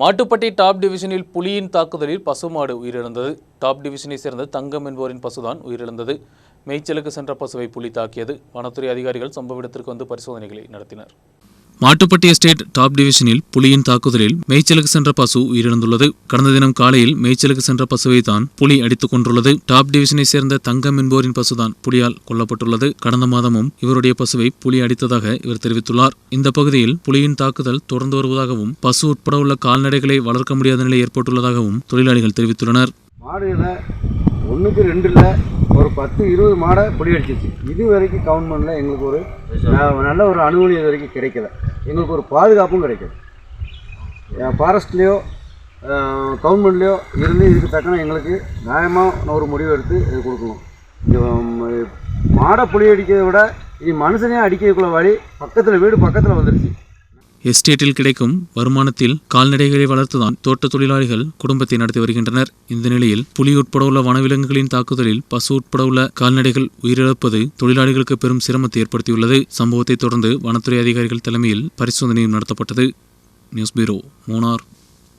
Mattupatti top டிவிஷனில் புலியின் தாக்குதலில் பசுமாடு உயிரிழந்தது. டாப் டிவிஷனை சேர்ந்த தங்கம் என்பவரின் பசுதான் உயிரிழந்தது. மேய்ச்சலுக்கு சென்ற பசுவை புலி தாக்கியது. வனத்துறை அதிகாரிகள் சம்பவ இடத்திற்கு வந்து பரிசோதனைகளை நடத்தினர். மாட்டுப்பட்டி எஸ்டேட் டாப் டிவிஷனில் புலியின் தாக்குதலில் மேய்ச்சலுக்கு சென்ற பசு உயிரிழந்துள்ளது. கடந்த தினம் காலையில் மேய்ச்சலுக்கு சென்ற பசுவை தான் புலி அடித்துக் கொண்டுள்ளது டாப் டிவிஷனை சேர்ந்த தங்கம் என்போரின் பசுதான் புலியால் கொல்லப்பட்டுள்ளது. கடந்த மாதமும் இவருடைய பசுவை புலி அடித்ததாக இவர் தெரிவித்துள்ளார். இந்த பகுதியில் புலியின் தாக்குதல் தொடர்ந்து வருவதாகவும் பசு உட்பட உள்ள கால்நடைகளை வளர்க்க முடியாத நிலை ஏற்பட்டுள்ளதாகவும் தொழிலாளிகள் தெரிவித்துள்ளனர். ஒன்றுக்கு ரெண்டு இல்லை ஒரு பத்து இருபது மாடை பிடி அடிச்சிச்சு இது வரைக்கும் பண்ணல. எங்களுக்கு ஒரு நல்ல ஒரு அனுகூலம் இது வரைக்கும் கிடைக்கல. எங்களுக்கு ஒரு பாதுகாப்பும் கிடைக்கல. ஃபாரஸ்ட்லேயோ கவர்மெண்ட்லேயோ இருந்து இதுக்கு தக்கன எங்களுக்கு நியாயமாக ஒரு முடிவு எடுத்து இது கொடுக்கணும். மாடை புளி அடிக்கிறதை விட இனி மனுஷனே அடிக்கிறதுக்குள்ள வழி பக்கத்தில் வீடு பக்கத்தில் வந்துருச்சு. எஸ்டேட்டில் கிடைக்கும் வருமானத்தில் கால்நடைகளை வளர்த்துதான் தோட்ட தொழிலாளிகள் குடும்பத்தை நடத்தி வருகின்றனர். இந்த நிலையில் புலி உட்பட உள்ள வனவிலங்குகளின் தாக்குதலில் பசு உட்பட உள்ள கால்நடைகள் உயிரிழப்பது தொழிலாளிகளுக்கு பெரும் சிரமத்தை ஏற்படுத்தியுள்ளது. சம்பவத்தை தொடர்ந்து வனத்துறை அதிகாரிகள் தலைமையில் பரிசோதனையும் நடத்தப்பட்டது. News bureau Munnar